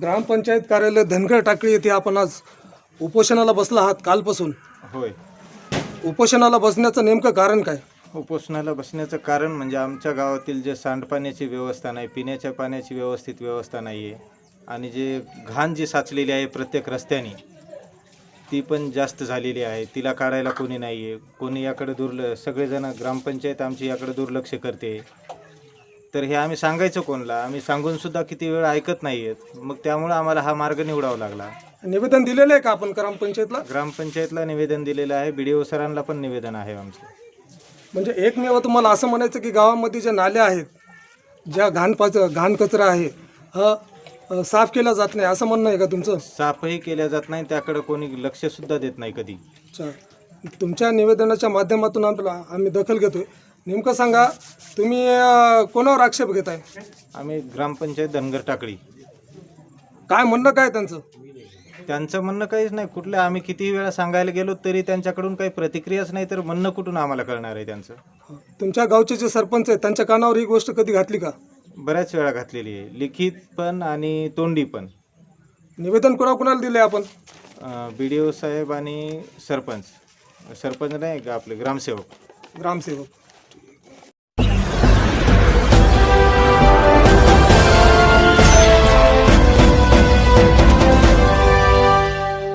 ग्रामपंचायत कार्यालय धनगर टाकळी येथे आपण आज उपोषणाला बसला आहात कालपासून. होय. उपोषणाला बसण्याचं नेमकं कारण काय? उपोषणाला बसण्याचं कारण म्हणजे आमच्या गावातील जे सांडपाण्याची व्यवस्था नाही पिण्याच्या पाण्याची व्यवस्थित व्यवस्था नाही आहे आणि जे घाण जी साचलेली आहे प्रत्येक रस्त्याने ती पण जास्त झालेली आहे. तिला काढायला कोणी नाही आहे कोणी याकडे दुर्ल सगळेजण ग्रामपंचायत आमची याकडे दुर्लक्ष करते. तर हे आम्ही सांगायचं कोणला? आम्ही सांगूनसुद्धा किती वेळ ऐकत नाही आहेत मग त्यामुळं आम्हाला हा मार्ग निवडावा लागला. निवेदन दिलेलं आहे का आपण ग्रामपंचायतला? ग्रामपंचायतला निवेदन दिलेलं आहे. बी डी ओ सरांना पण निवेदन आहे आमचं. म्हणजे एकमेव तुम्हाला असं म्हणायचं की गावामध्ये ज्या नाल्या आहेत ज्या घाण पाच घाण कचरा आहे हा अ, साफ केला जात नाही. असं म्हणणं आहे का तुमचं? साफही केल्या जात नाही. त्याकडे कोणी लक्षसुद्धा देत नाही कधी. अच्छा. तुमच्या निवेदनाच्या माध्यमातून आपला आम्ही दखल घेतोय. नेमकं सांगा तुम्ही अ, कोणावर आक्षेप घेताय? आम्ही ग्रामपंचायत धनगर टाकळी. काय म्हणणं काय त्यांचं? त्यांचं म्हणणं काहीच नाही. कुठलं आम्ही कितीही वेळा सांगायला गेलो तरी त्यांच्याकडून काही प्रतिक्रियाच नाही तर म्हणणं कुठून आम्हाला कळणार आहे त्यांचं? तुमच्या गावचे जे सरपंच आहेत त्यांच्या कानावर ही गोष्ट कधी घातली का? बऱ्याच वेळा घातलेली आहे. लिखित पण आणि तोंडी पण. निवेदन कोणाकोणाला दिले आपण? बी डी ओ साहेब आणि सरपंच. सरपंच नाही का आपले ग्रामसेवक. ग्रामसेवक.